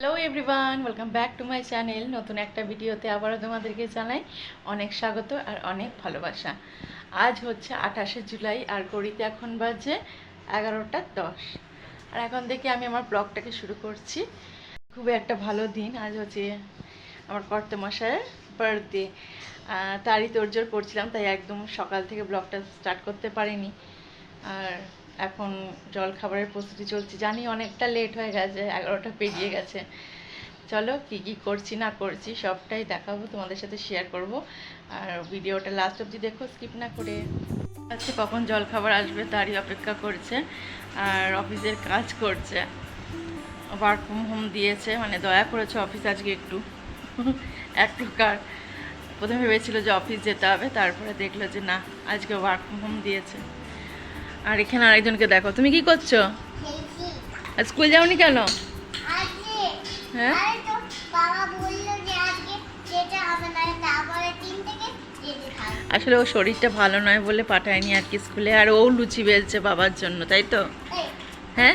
Hello everyone welcome back to my channel নতুন একটা ভিডিওতে আবারও তোমাদেরকে জানাই অনেক স্বাগত আর অনেক ভালোবাসা। আজ হচ্ছে আঠাশে জুলাই আর গড়িতে এখন বাজে এগারোটা দশ। আর এখন থেকে আমি আমার ব্লগটাকে শুরু করছি। খুবই একটা ভালো দিন, আজ হচ্ছে আমার কর্তে মশাইয়ের বার্থডে তারই তোড়জোড় করছিলাম, তাই একদম সকাল থেকে ব্লগটা স্টার্ট করতে পারিনি। আর এখন জল খাবারের প্রস্তুতি চলছে। জানি অনেকটা লেট হয়ে গেছে, এগারোটা পেরিয়ে গেছে। চলো কি কি করছি না করছি সবটাই দেখাবো, তোমাদের সাথে শেয়ার করব। আর ভিডিওটা লাস্ট অবধি দেখো স্কিপ না করে। আজকে কখন জল খাবার আসবে তারই অপেক্ষা করছে, আর অফিসের কাজ করছে। ওয়ার্ক ফ্রম হোম দিয়েছে মানে দয়া করেছে অফিস আজকে একটু। এক প্রকার। প্রথমে ভেবেছিল যে অফিস যেতে হবে, তারপরে দেখল যে না, আজকে ওয়ার্ক ফ্রম হোম দিয়েছে। আর এখানে আরেকজনকে দেখো। তুমি কি করছ। আজ স্কুল যাওনি কেন? হ্যাঁ? আরে আসলে ও শরীরটা ভালো নয় বলে পাঠায়নি আর কি স্কুলে। আর ও লুচি বেলছে বাবার জন্য, তাই তো? হ্যাঁ?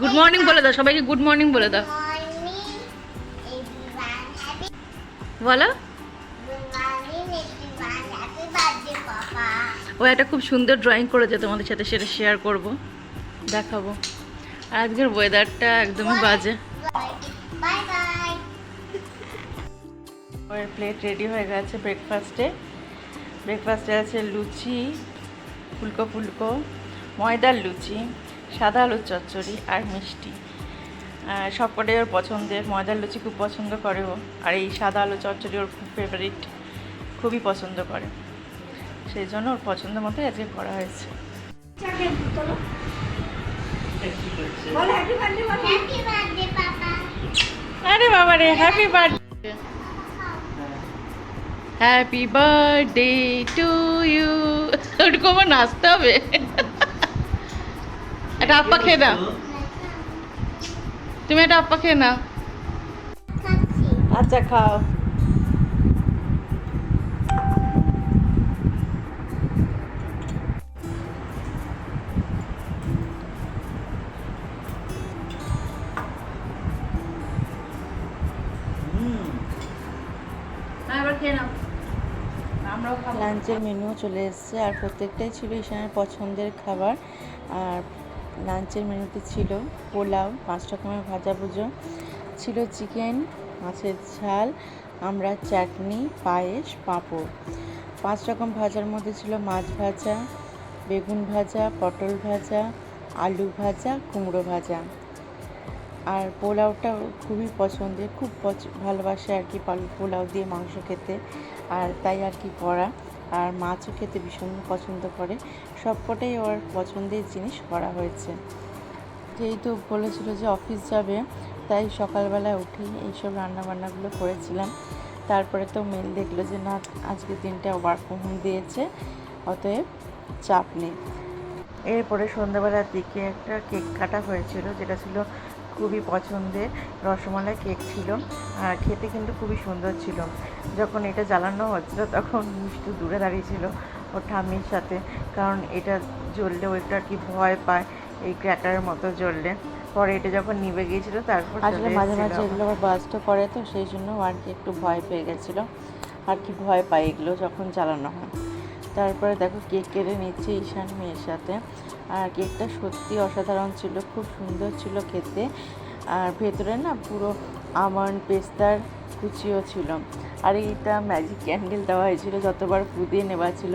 গুড মর্নিং বলে দাও, সবাইকে গুড মর্নিং বলে দাও। বলো morning everyone happy birthday papa ও একটা খুব সুন্দর ড্রয়িং করেছে তোমাদের সাথে সেটা শেয়ার করব দেখাবো। আর আজকের ওয়েদারটা একদমই বাজে। ওর প্লেট রেডি হয়ে গেছে ব্রেকফাস্টে ব্রেকফাস্টে আছে লুচি ফুলকো ফুলকো ময়দার লুচি সাদা আলুর চচ্চড়ি আর মিষ্টি। সবকটাই ওর পছন্দের। ময়দার লুচি খুব পছন্দ করে ও। আর এই সাদা আলু চচ্চড়ি ওর খুব ফেভারিট খুবই পছন্দ করে। সেই জন্য ওর পছন্দ মতো আজকে করা হয়েছে। Happy birthday papa. আরে বাবা রে happy birthday happy birthday to you ওটুকু আমার নাচতে হবে। এটা আপ্পা খেয়ে দাও। তুমি এটা আপ্পা খেয়ে নাও। আচ্ছা খাও। লাঞ্চের মেনু চলে এসেছে। আর প্রত্যেকটাই ছিল ঈশানের পছন্দের খাবার। আর লাঞ্চের মেনুতে ছিল পোলাও, পাঁচ রকমের ভাজা ভুজো ছিল চিকেন, মাছের ঝাল, আমরা চাটনি, পায়েস, পাঁপড়। পাঁচ রকম ভাজার মধ্যে ছিল মাছ ভাজা, বেগুন ভাজা, পটল ভাজা, আলু ভাজা, কুমড়ো ভাজা। আর পোলাওটা খুবই পছন্দের, খুব পছ- ভালোবাসে আর কি পাল- পোলাও দিয়ে মাংস খেতে। আর তাই আর কি করা। আর মাছও খেতে ভীষণ পছন্দ করে। সবকটাই ওর পছন্দের জিনিস করা হয়েছে। যেহেতু বলেছিল যে অফিস যাবে, তাই সকালবেলায় উঠেই এইসব রান্নাবান্নাগুলো করেছিলাম। তারপরে তো মেল দেখল যে, না আজকের দিনটা ওয়ার্ক ফ্রম হোম দিয়েছে, অতএব চাপ নেই। এরপরে সন্ধ্যাবেলার দিকে একটা কেক কাটা হয়েছিল, যেটা ছিল খুবই পছন্দের। রসমালাই কেক ছিল। আর খেতে কিন্তু খুবই সুন্দর ছিল। যখন এটা জ্বালানো হচ্ছিল তখন মিষ্টু দূরে দাঁড়িয়েছিল ওর ঠাম্মির সাথে। কারণ এটা জ্বললে ও একটু আর কি ভয় পায় এই ক্র্যাকারের মতো জ্বললে। পরে এটা যখন নিভে গিয়েছিল তারপর আসলে মাঝে মাঝে এগুলো আবার বাস্ট করে তো সেই জন্য আর কি একটু ভয় পেয়ে গেছিল। আর কি ভয় পায় এগুলো যখন জ্বালানো হয়। তারপরে দেখো কেক কেটে নিচ্ছে ঈশান মেয়ের সাথে। আর কেকটা সত্যি অসাধারণ ছিল, খুব সুন্দর ছিল খেতে। আর ভেতরে না পুরো আমন্ড পেস্তার কুচিও ছিল। আর এইটা ম্যাজিক ক্যান্ডেল দেওয়া হয়েছিল, যতবার দিয়ে নেওয়া ছিল,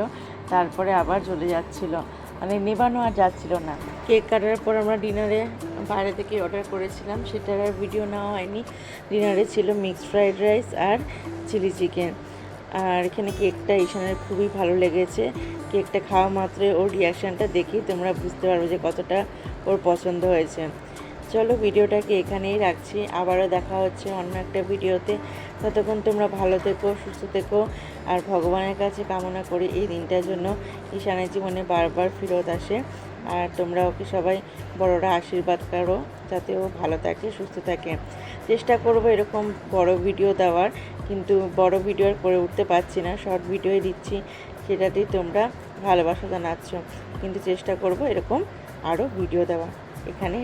তারপরে আবার চলে যাচ্ছিল। মানে নেবানো আর যাচ্ছিল না। কেক কাটার পর আমরা ডিনারে, বাইরে থেকে অর্ডার করেছিলাম, সেটার আর ভিডিও নেওয়া হয়নি। ডিনারে ছিল মিক্সড ফ্রাইড রাইস আর চিলি চিকেন আর এখানে কেকটা ঈশানের খুবই ভালো লেগেছে। কেকটা খাওয়া মাত্রই ওর রিয়াকশানটা দেখেই তোমরা বুঝতে পারবে যে কতটা ওর পছন্দ হয়েছে। চলো ভিডিওটাকে এখানেই রাখছি। আবারও দেখা হচ্ছে অন্য একটা ভিডিওতে। ততক্ষণ তোমরা ভালো থেকো, সুস্থ থেকো আর ভগবানের কাছে কামনা করি এই দিনটার জন্য। ঈশানের জীবনে বারবার ফেরত আসে আর তোমরা ওকে সবাই বড়রা আশীর্বাদ করো যাতে ও ভালো থাকে, সুস্থ থাকে। চেষ্টা করব এরকম বড় ভিডিও দেওয়ার। কিন্তু বড় ভিডিও আর করে উঠতে পারছি না শর্ট ভিডিওই দিচ্ছি, সেটাতেই তোমরা ভালোবাসা জানাচ্ছ। কিন্তু চেষ্টা করব এরকম আরও ভিডিও দেওয়া এখানে